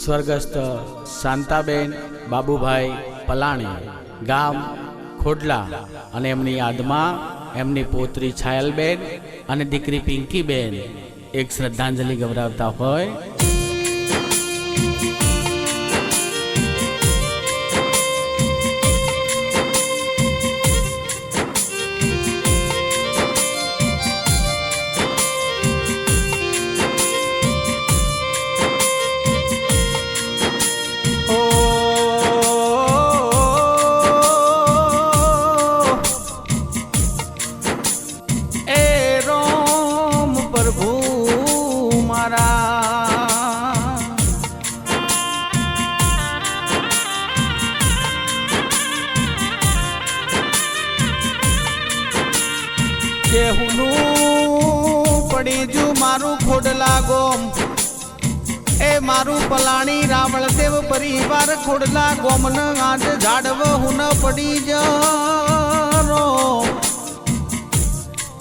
સ્વર્ગસ્થ શાંતાબેન બાબુભાઈ પલાણી, ગામ ખોડલા અને એમની યાદમાં એમની પોત્રી છાયલબેન અને દીકરી પિંકીબેન એક શ્રદ્ધાંજલિ ગૌરાવતા હોય કેહુનું? પડી જુ મારું ખોડલા ગોમ એ મારું પલાણી રાવળદેવ પરિવાર ખોડલા ગોમન આજ ઝાડવ હું પડી જરો.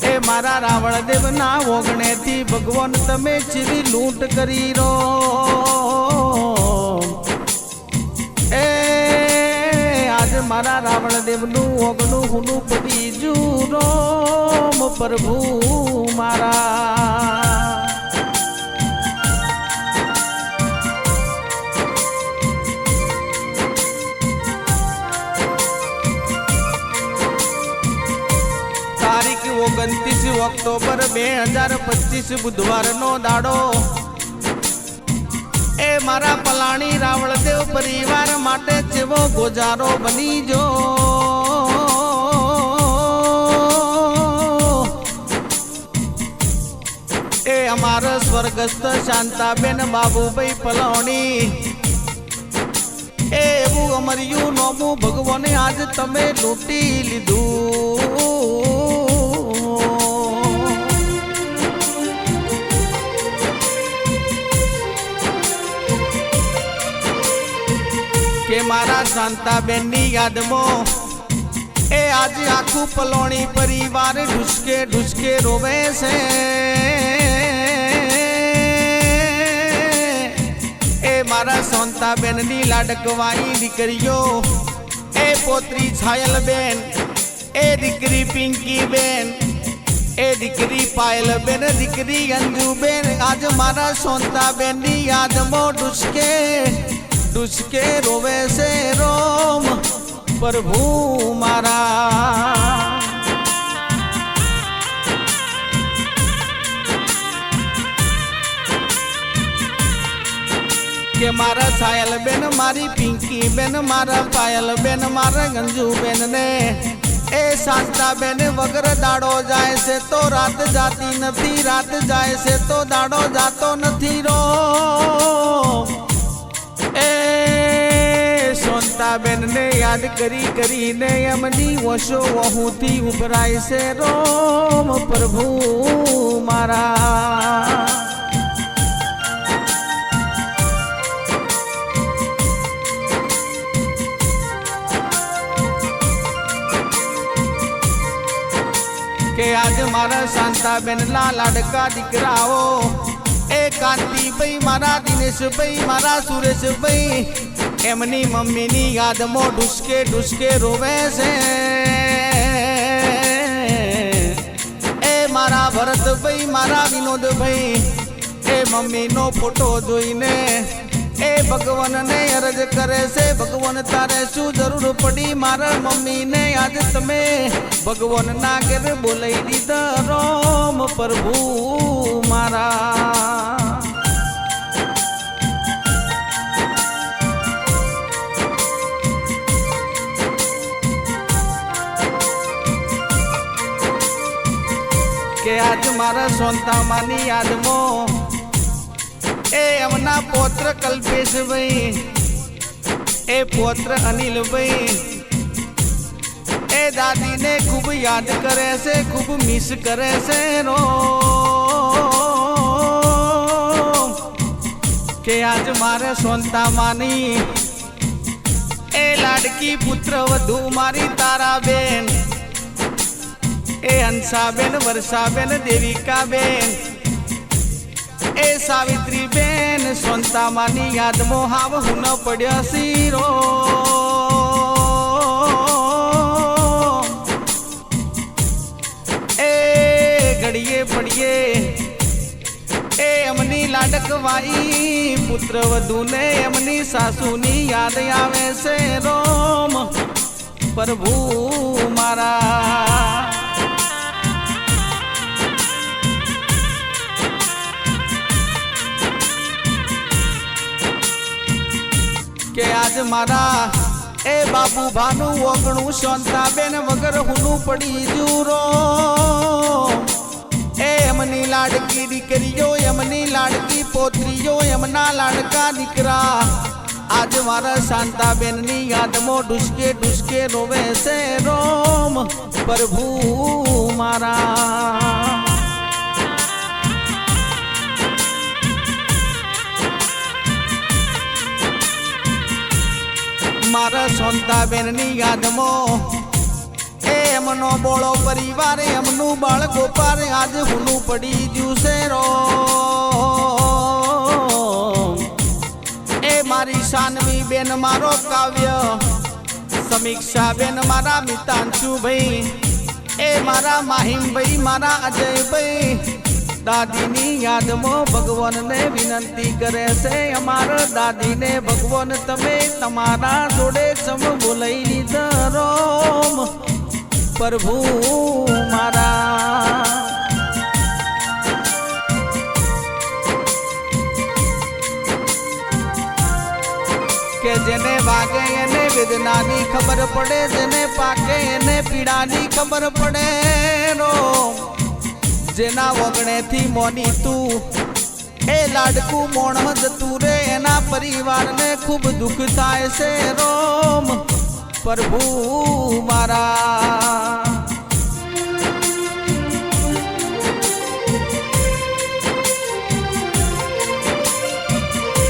એ મારા રાવળદેવ ના ઓગણેથી ભગવાન તમે ચીરી લૂંટ કરી રો. એ મારા રાવણ દેવનું ઓગણું હુનું બીજું રોમ પ્રભુ મારા. તારીખ ઓગણત્રીસ ઓક્ટોબર બે હજાર પચીસ બુધવારનો દાડો. એ મારા પલાણી રાવળદેવ પરિવાર માટે જેવો ગોજારો બની જો. એ અમારા સ્વર્ગસ્થ શાંતાબેન બાબુભાઈ પલાણી. એવું અમર્યું નોમું ભગવાને આજ તમે લૂંટી લીધું. કે શાંતાબેનની યાદમાં. એ આજે આખું પલોણી પરિવાર ઢુસકે ઢુસકે રોવે છે. એ મારા સોનતાબેનની લાડકવાઈ દીકરીઓ. એ પોત્રી છાયલબેન, એ દીકરી પિંકીબેન, એ દીકરી પાયલબેન, દીકરી અંજુબેન. આજ મારા સોનતાબેનની યાદમાં ડુસકે ડુસકે રોવે છે રોમ, પ્રભુ મારા. કે મારા સાયલ બેન, મારી પિંકી બેન, મારા પાયલ બેન, મારા ગંજુ બેન ને એ શાંતા બેન વગર દાડો જાય છે તો રાત જાતી નથી, રાત જાય છે તો દાડો જાતો નથી રો. સોનતા બેન ને યાદ કરી કરીને એમની વશો વહુથી ઉભરાય છે રોમ પ્રભુ મારા. કે આજ મારા શાંતાબેન લા લાડકા દીકરાઓ, એ કાંતિભાઈ, મારા દિનેશભાઈ, મારા સુરેશભાઈ એમની મમ્મીની યાદમાં ઢુસકે ઢુસકે રોવે છે. એ મારા ભરતભાઈ, મારા વિનોદભાઈ, એ મમ્મીનો ફોટો જોઈને એ ભગવાનને અરજ કરે છે. ભગવાન, તારે શું જરૂર પડી? મારા મમ્મીને આજ તમે ભગવાનના ઘેર બોલાવી દીધા. રોમ પ્રભુ મારા. કે આજ મારા સોનતામાની યાદમાં. એ એમના પૌત્ર કલ્પેશભાઈ, એ પોત્ર અનિલભાઈ. એ દાદીને ખૂબ યાદ કરે છે, ખૂબ મિસ કરે છે રો. કે આજ મારે સોનતામાની એ લાડકી પુત્ર વધુ મારી તારાબેન. એ હંસાબેન, વર્ષાબેન, દેવિકાબેન. એ સાવિત્રી બેન સંતામાની યાદમાં હાવ હું પડ્યા શીરો. એ ઘડીએ પડીએ એ એમની લાડકવાઈ પુત્ર વધુને એમની સાસુની યાદ આવે છે રોમ. પ્રભુ મારા આજ મારા. એ બાબુ ભાનું ઓગણું શાંતાબેન વગર હુનું પડી જુરો. એ એમની લાડકી દીકરીઓ, એમની લાડકી પોત્રીઓ, એમના લાડકા દીકરા. આજ મારા શાંતાબેનની યાદમાં ડુસકે ડુસકે રોવે છે રોમ. પ્રભુ મારા. મારા સોનતાબેનની યાદમાં. એ એમનો બોળો પરિવાર, એમનું બાળ ગોપાર, આજ હુનું પડી જુસે રો એ મારી સાનવી બેન, મારો કાવ્ય. સમીક્ષા બેન, મારા મિતાંશુ ભાઈ એ મારા માહિમભાઈ, મારા અજયભાઈ. દાદીની યાદમાં ભગવાનને વિનંતી કરે છે, અમારા દાદીને ભગવાન, તમે તમારા જોડે સમ બોલાઈ લીધા પ્રભુ મારા. કે જેને વાગે એને વેદનાની ખબર પડે, જેને પાકે એને પીડાની ખબર પડે રો જેના વગણેથી મોની તું. એ લાડકું મોણ જતું રે, એના પરિવારને ખૂબ દુઃખ થાય છે. રોમ, પ્રભુ મારા.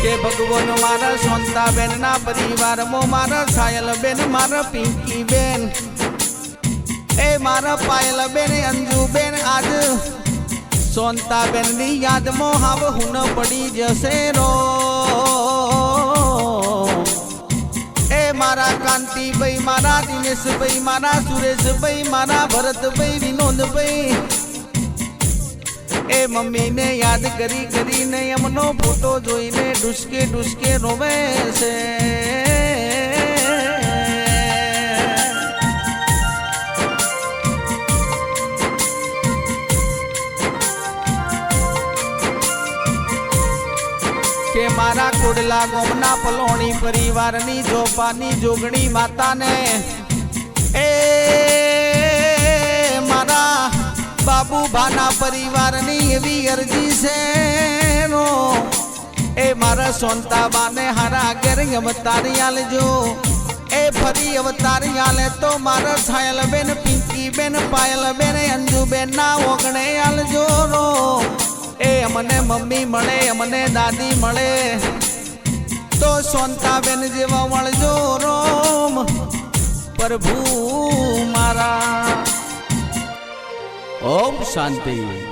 કે ભગવાન મારા સોનતાબેન ના પરિવારમાં મારા સાયલબેન, મારા પિંકી બેન એ મારા પાયલબેન, અંજુબેન આજ સોનતાબેનની યાદમાં હાવ હુન પડી જશે રો. એ મારા કાંતિભાઈ મારા દિનેશભાઈ મારા સુરેશભાઈ મારા ભરતભાઈ વિનોદભાઈ એ મમ્મીને યાદ કરી કરીને એમનો ફોટો જોઈને ડુસકે ડુસકે રોવે છે. મારા કોડલા ગોમના પલોણી પરિવારની જોપાની જોગણી માતાને. એ મારા બાબુભાના પરિવારની એવી અરજી છે નો એ મારા સોનતાબાને હારા ઘેર અવતારી આલજો. એ ફરી અવતારી આલે તો મારા સાયલ બેન પિંકી બેન ના ઓગણે આલજો. અમને મમ્મી મળે અમને દાદી મળે. તો સોનતાબેન જેવા મળજો રોમ. પ્રભુ મારા. ઓમ શાંતિ.